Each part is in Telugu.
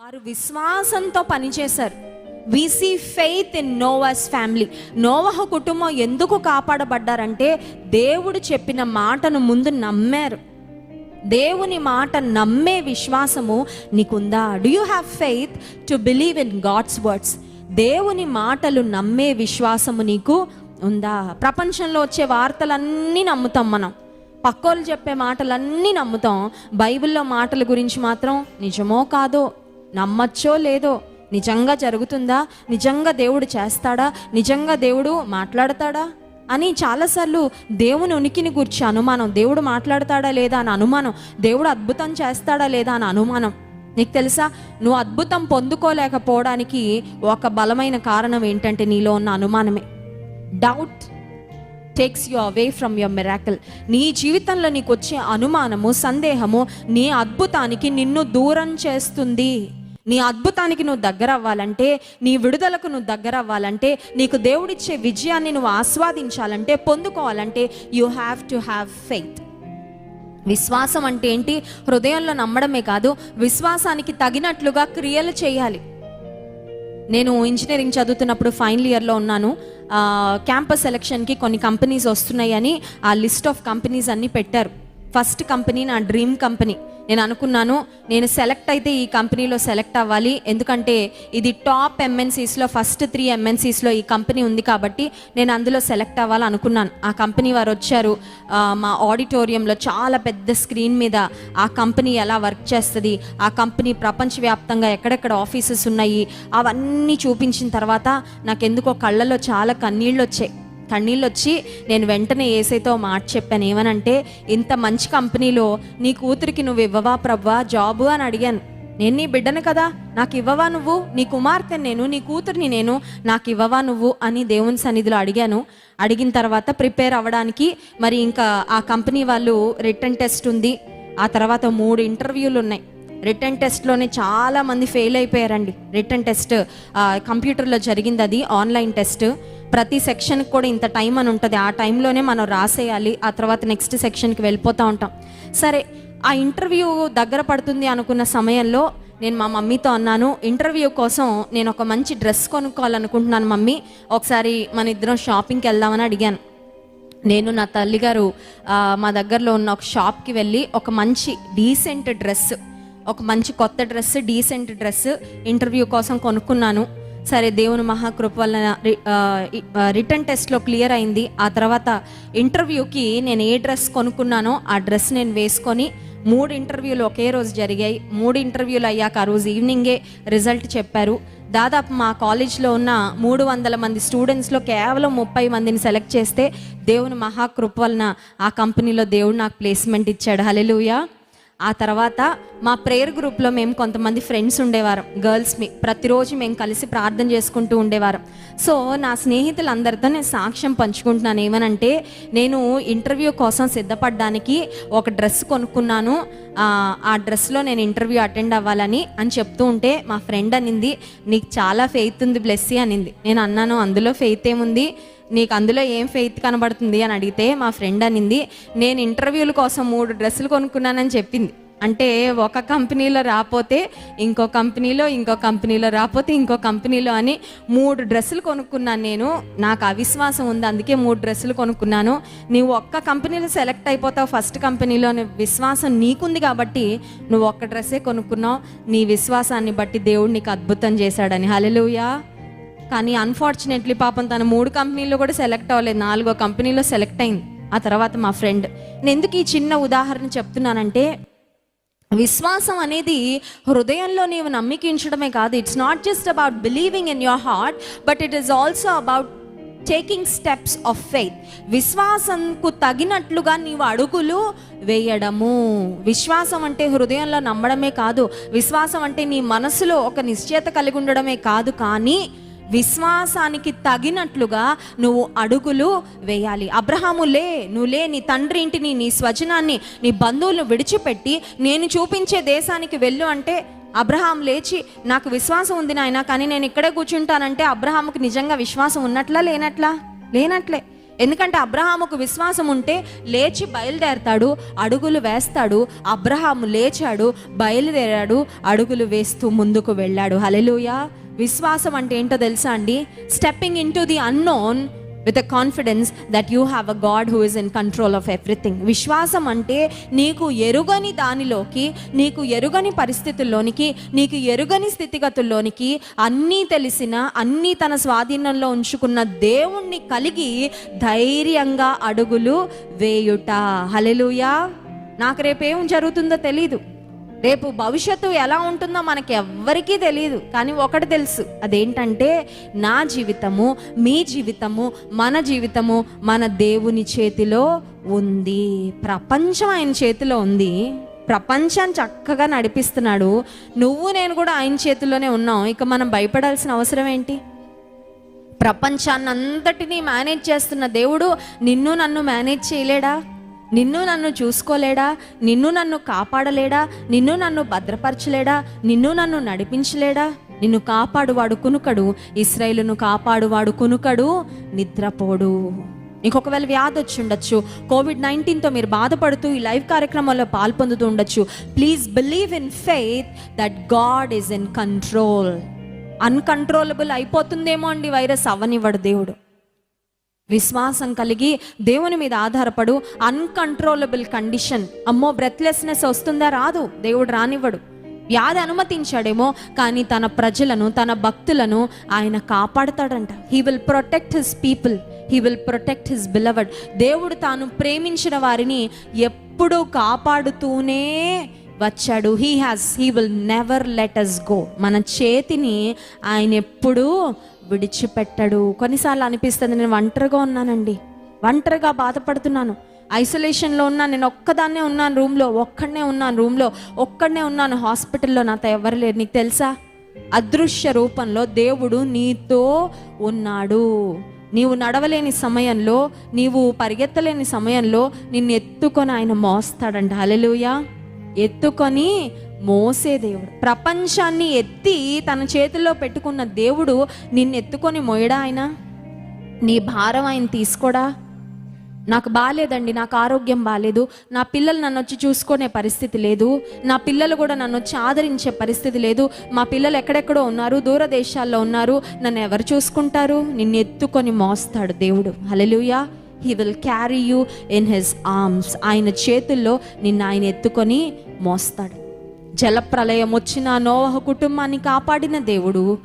వారు విశ్వాసంతో పనిచేశారు. We see faith in Noah's family నోవహ కుటుంబం ఎందుకు కాపాడబడ్డారంటే దేవుడు చెప్పిన మాటను ముందు నమ్మారు. దేవుని మాట నమ్మే విశ్వాసము నీకుందా? Do you have faith to believe in God's words దేవుని మాటలు నమ్మే విశ్వాసము నీకు ఉందా? ప్రపంచంలో వచ్చే వార్తలన్నీ నమ్ముతాం మనం. పక్కోళ్ళు చెప్పే మాటలన్నీ నమ్ముతాం. బైబిల్లో మాటల గురించి మాత్రం నిజమో కాదో నమ్మచ్చో లేదో నిజంగా జరుగుతుందా? నిజంగా దేవుడు చేస్తాడా? నిజంగా దేవుడు మాట్లాడతాడా? అని చాలాసార్లు దేవుని ఉనికిని గురించి అనుమానం దేవుడు మాట్లాడతాడా లేదా అని అనుమానం దేవుడు అద్భుతం చేస్తాడా లేదా అని అనుమానం. నీకు తెలుసా? నువ్వు అద్భుతం పొందుకోలేకపోవడానికి ఒక బలమైన కారణం ఏంటంటే నీలో ఉన్న అనుమానమే. Doubt takes you away from your miracle నీ జీవితంలో నీకు వచ్చే అనుమానము సందేహము నీ అద్భుతానికి నిన్ను దూరం చేస్తుంది. నీ అద్భుతానికి నువ్వు దగ్గర అవ్వాలంటే నీ విడుదలకు నువ్వు దగ్గర అవ్వాలంటే నీకు దేవుడిచ్చే విజయాన్ని నువ్వు ఆస్వాదించాలంటే పొందుకోవాలంటే you have to have faith విశ్వాసం అంటే ఏంటి? హృదయంలో నమ్మడమే కాదు విశ్వాసానికి తగినట్లుగా క్రియలు చేయాలి. నేను ఇంజనీరింగ్ చదువుతున్నప్పుడు ఫైనల్ ఇయర్లో ఉన్నాను. క్యాంపస్ సెలక్షన్కి కొన్ని కంపెనీస్ వస్తున్నాయని ఆ లిస్ట్ ఆఫ్ కంపెనీస్ అన్నీ పెట్టారు. ఫస్ట్ కంపెనీ నా డ్రీమ్ కంపెనీ నేను అనుకున్నాను నేను సెలెక్ట్ అయితే ఈ కంపెనీలో సెలెక్ట్ అవ్వాలి. ఎందుకంటే ఇది టాప్ ఎంఎన్సీస్లో ఫస్ట్ త్రీ ఎంఎన్సీస్లో ఈ కంపెనీ ఉంది కాబట్టి నేను అందులో సెలెక్ట్ అవ్వాలి అనుకున్నాను. ఆ కంపెనీ వారు వచ్చారు మా ఆడిటోరియంలో చాలా పెద్ద స్క్రీన్ మీద ఆ కంపెనీ ఎలా వర్క్ చేస్తుంది ఆ కంపెనీ ప్రపంచవ్యాప్తంగా ఎక్కడెక్కడ ఆఫీసెస్ ఉన్నాయి అవన్నీ చూపించిన తర్వాత నాకెందుకో కళ్ళలో చాలా కన్నీళ్ళు వచ్చాయి. కన్నీళ్ళు వచ్చి నేను వెంటనే ఏసైతో మాట చెప్పాను. ఏమనంటే ఇంత మంచి కంపెనీలో నీ కూతురికి నువ్వు ఇవ్వవా ప్రవ్వా జాబు అని అడిగాను. నేను నీ బిడ్డను కదా నాకు ఇవ్వవా నువ్వు? నీ కుమార్తె నేను నీ కూతురిని నేను నాకు ఇవ్వవా నువ్వు అని దేవుని సన్నిధిలో అడిగాను. అడిగిన తర్వాత ప్రిపేర్ అవ్వడానికి మరి ఇంకా ఆ కంపెనీ వాళ్ళు రిటర్న్ టెస్ట్ ఉంది. ఆ తర్వాత మూడు ఇంటర్వ్యూలు ఉన్నాయి రిటర్న్ టెస్ట్లోనే చాలా మంది ఫెయిల్ అయిపోయారండి. రిటర్న్ టెస్ట్ కంప్యూటర్లో జరిగింది అది ఆన్లైన్ టెస్ట్. ప్రతి సెక్షన్కి కూడా ఇంత టైం అని ఉంటుంది. ఆ టైంలోనే మనం రాసేయాలి ఆ తర్వాత నెక్స్ట్ సెక్షన్కి వెళ్ళిపోతూ ఉంటాం. సరే ఆ ఇంటర్వ్యూ దగ్గర పడుతుంది అనుకున్న సమయంలో నేను మా మమ్మీతో అన్నాను ఇంటర్వ్యూ కోసం నేను ఒక మంచి డ్రెస్ కొనుక్కోవాలనుకుంటున్నాను మమ్మీ. ఒకసారి మన ఇద్దరం షాపింగ్కి వెళ్దామని అడిగాను. నేను నా తల్లిగారు మా దగ్గరలో ఉన్న ఒక షాప్కి వెళ్ళి ఒక మంచి డీసెంట్ డ్రెస్ ఒక మంచి కొత్త డ్రెస్ డీసెంట్ డ్రెస్ ఇంటర్వ్యూ కోసం కొనుక్కున్నాను. సరే దేవుని మహాకృప వల్ల రిటర్న్ టెస్ట్లో క్లియర్ అయింది. ఆ తర్వాత ఇంటర్వ్యూకి నేను ఏ డ్రెస్ కొనుక్కున్నానో ఆ డ్రెస్ నేను వేసుకొని మూడు ఇంటర్వ్యూలు ఒకే రోజు జరిగాయి. మూడు ఇంటర్వ్యూలు అయ్యాక ఆ రోజు ఈవినింగే రిజల్ట్ చెప్పారు. దాదాపు మా కాలేజ్లో ఉన్న మూడు వందల మంది స్టూడెంట్స్లో కేవలం ముప్పై మందిని సెలెక్ట్ చేస్తే దేవుని మహాకృప వలన ఆ కంపెనీలో దేవుడు నాకు ప్లేస్మెంట్ ఇచ్చాడు. హలెలుయా ఆ తర్వాత మా ప్రేయర్ గ్రూప్లో మేము కొంతమంది ఫ్రెండ్స్ ఉండేవారం గర్ల్స్ మీ ప్రతిరోజు మేము కలిసి ప్రార్థన చేసుకుంటూ ఉండేవారం. సో నా స్నేహితులందరితో నేను సాక్ష్యం పంచుకుంటున్నాను. ఏమనంటే నేను ఇంటర్వ్యూ కోసం సిద్ధపడడానికి ఒక డ్రెస్ కొనుక్కున్నాను. ఆ, ఆ డ్రెస్లో నేను ఇంటర్వ్యూ అటెండ్ అవ్వాలని అని చెప్తూ ఉంటే మా ఫ్రెండ్ అనింది నీకు చాలా ఫెయిత్ ఉంది బ్లెస్సీ అనింది. నేను అన్నాను అందులో ఫెయిత్ ఏముంది? నీకు అందులో ఏం ఫెయిత్ కనబడుతుంది అని అడిగితే మా ఫ్రెండ్ అనింది నేను ఇంటర్వ్యూల కోసం మూడు డ్రెస్సులు కొనుక్కున్నానని చెప్పింది. అంటే ఒక కంపెనీలో రాపోతే ఇంకో కంపెనీలో ఇంకో కంపెనీలో రాపోతే ఇంకో కంపెనీలో అని మూడు డ్రెస్సులు కొనుక్కున్నాను నేను. నాకు అవిశ్వాసం ఉంది అందుకే మూడు డ్రెస్సులు కొనుక్కున్నాను. నీవు ఒక్క కంపెనీలో సెలెక్ట్ అయిపోతావు ఫస్ట్ కంపెనీలో అనే విశ్వాసం నీకుంది కాబట్టి నువ్వు ఒక్క డ్రెస్సే కొనుక్కున్నావు. నీ విశ్వాసాన్ని బట్టి దేవుడు నీకు అద్భుతం చేశాడని. హలెలుయా కానీ అన్ఫార్చునేట్లీ పాపం తన మూడు కంపెనీల్లో కూడా సెలెక్ట్ అవ్వలేదు. నాలుగో కంపెనీలో సెలెక్ట్ అయింది. ఆ తర్వాత మా ఫ్రెండ్. నేను ఎందుకు ఈ చిన్న ఉదాహరణ చెప్తున్నానంటే విశ్వాసం అనేది హృదయంలో నీవు నమ్మికించడమే కాదు. It's not just about believing in your heart but it is also about taking steps of faith విశ్వాసంకు తగినట్లుగా నీవు అడుగులు వేయడము. విశ్వాసం అంటే హృదయంలో నమ్మడమే కాదు. విశ్వాసం అంటే నీ మనసులో ఒక నిశ్చయత కలిగి ఉండడమే కాదు కానీ విశ్వాసానికి తగినట్లుగా నువ్వు అడుగులు వేయాలి. అబ్రహాము లే నువ్వు లే నీ తండ్రి ఇంటిని నీ స్వజనాన్ని నీ బంధువులను విడిచిపెట్టి నేను చూపించే దేశానికి వెళ్ళు అంటే అబ్రహాం లేచి నాకు విశ్వాసం ఉంది నాయన కానీ నేను ఇక్కడే కూర్చుంటానంటే అబ్రహాముకు నిజంగా విశ్వాసం ఉన్నట్లా లేనట్లా? లేనట్లే. ఎందుకంటే అబ్రహాముకు విశ్వాసం ఉంటే లేచి బయలుదేరతాడు అడుగులు వేస్తాడు అబ్రహాము లేచాడు బయలుదేరాడు అడుగులు వేస్తూ ముందుకు వెళ్ళాడు. హలెలుయా విశ్వాసం అంటే ఏంటో తెలుసా అండి? Stepping into the unknown with a confidence that you have a God who is in control of everything విశ్వాసం అంటే నీకు ఎరుగని దానిలోకి నీకు ఎరుగని పరిస్థితుల్లోనికి నీకు ఎరుగని స్థితిగతుల్లోనికి అన్నీ తెలిసిన అన్నీ తన స్వాధీనంలో ఉంచుకున్న దేవుణ్ణి కలిగి ధైర్యంగా అడుగులు వేయుట. హలెలుయా నాకు రేపేం జరుగుతుందో తెలీదు. రేపు భవిష్యత్తు ఎలా ఉంటుందో మనకి ఎవ్వరికీ తెలియదు కానీ ఒకటి తెలుసు. అదేంటంటే నా జీవితము మీ జీవితము మన జీవితము మన దేవుని చేతిలో ఉంది. ప్రపంచం ఆయన చేతిలో ఉంది. ప్రపంచాన్ని చక్కగా నడిపిస్తున్నాడు. నువ్వు నేను కూడా ఆయన చేతిలోనే ఉన్నాం. ఇక మనం భయపడాల్సిన అవసరం ఏంటి? ప్రపంచాన్ని అంతటినీ మేనేజ్ చేస్తున్న దేవుడు నిన్ను నన్ను మేనేజ్ చేయలేడా? నిన్ను నన్ను చూసుకోలేడా? నిన్ను నన్ను కాపాడలేడా? నిన్ను నన్ను భద్రపరచలేడా? నిన్ను నన్ను నడిపించలేడా? నిన్ను కాపాడువాడు కునుకడు. ఇస్రాయేలును కాపాడువాడు కునుకడు. నిద్రపోడు. నీకు ఒకవేళ వ్యాధి వచ్చి ఉండొచ్చు కోవిడ్ నైన్టీన్తో మీరు బాధపడుతూ ఈ లైవ్ కార్యక్రమంలో పాల్పొందుతూ ఉండొచ్చు. Please believe in faith that God is in control uncontrollable అయిపోతుందేమో అండి వైరస్ అవ్వనివ్వడు దేవుడు. విశ్వాసం కలిగి దేవుని మీద ఆధారపడు అన్కంట్రోలబుల్ కండిషన్ అమ్మో బ్రెత్లెస్నెస్ వస్తుందా? రాదు. దేవుడు రానివ్వడు. వ్యాధి అనుమతించాడేమో కానీ తన ప్రజలను తన భక్తులను ఆయన కాపాడతాడంట. He will protect his people he will protect his beloved దేవుడు తాను ప్రేమించిన వారిని ఎప్పుడూ కాపాడుతూనే వచ్చాడు. He has he will never let us go మన చేతిని ఆయన ఎప్పుడూ విడిచిపెట్టడు. కొన్నిసార్లు అనిపిస్తుంది నేను ఒంటరిగా ఉన్నానండి. ఒంటరిగా బాధపడుతున్నాను. ఐసోలేషన్లో ఉన్నాను నేను ఒక్కదాన్నే ఉన్నాను రూమ్లో ఒక్కడనే ఉన్నాను రూమ్లో ఒక్కడనే ఉన్నాను హాస్పిటల్లో నాతో ఎవరు లేరు. నీకు తెలుసా? అదృశ్య రూపంలో దేవుడు నీతో ఉన్నాడు. నీవు నడవలేని సమయంలో నీవు పరిగెత్తలేని సమయంలో నిన్ను ఎత్తుకొని ఆయన మోస్తాడంట హల్లెలూయా. ఎత్తుకొని మోసే దేవుడు. ప్రపంచాన్ని ఎత్తి తన చేతుల్లో పెట్టుకున్న దేవుడు నిన్ను ఎత్తుకొని మోయడా ఆయన? నీ భారం ఆయన తీసుకోడా? నాకు బాగాలేదండి నాకు ఆరోగ్యం బాగాలేదు నా పిల్లలు నన్ను వచ్చి చూసుకునే పరిస్థితి లేదు నా పిల్లలు కూడా నన్ను వచ్చి ఆదరించే పరిస్థితి లేదు మా పిల్లలు ఎక్కడెక్కడో ఉన్నారు దూరదేశాల్లో ఉన్నారు నన్ను ఎవరు చూసుకుంటారు? నిన్ను ఎత్తుకొని మోస్తాడు దేవుడు. Hallelujah he will carry you in his arms ఆయన చేతుల్లో నిన్ను ఆయన ఎత్తుకొని మోస్తాడు. జలప్రలయం వచ్చిన నోవహ కుటుంబాన్ని కాపాడిన దేవుడు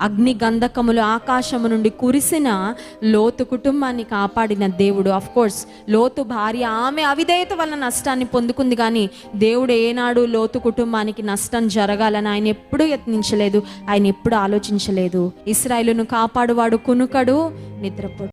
అగ్ని గంధకములు ఆకాశము నుండి కురిసిన లోతు కుటుంబాన్ని కాపాడిన దేవుడు. అఫ్ కోర్స్ లోతు భార్య ఆమె అవిధేయత వల్ల నష్టాన్ని పొందుకుంది కానీ దేవుడు ఏనాడు లోతు కుటుంబానికి నష్టం జరగాలని ఆయన ఎప్పుడూ యత్నించలేదు ఆయన ఎప్పుడు ఆలోచించలేదు. ఇస్రాయేలును కాపాడువాడు కునుకడు నిద్రపో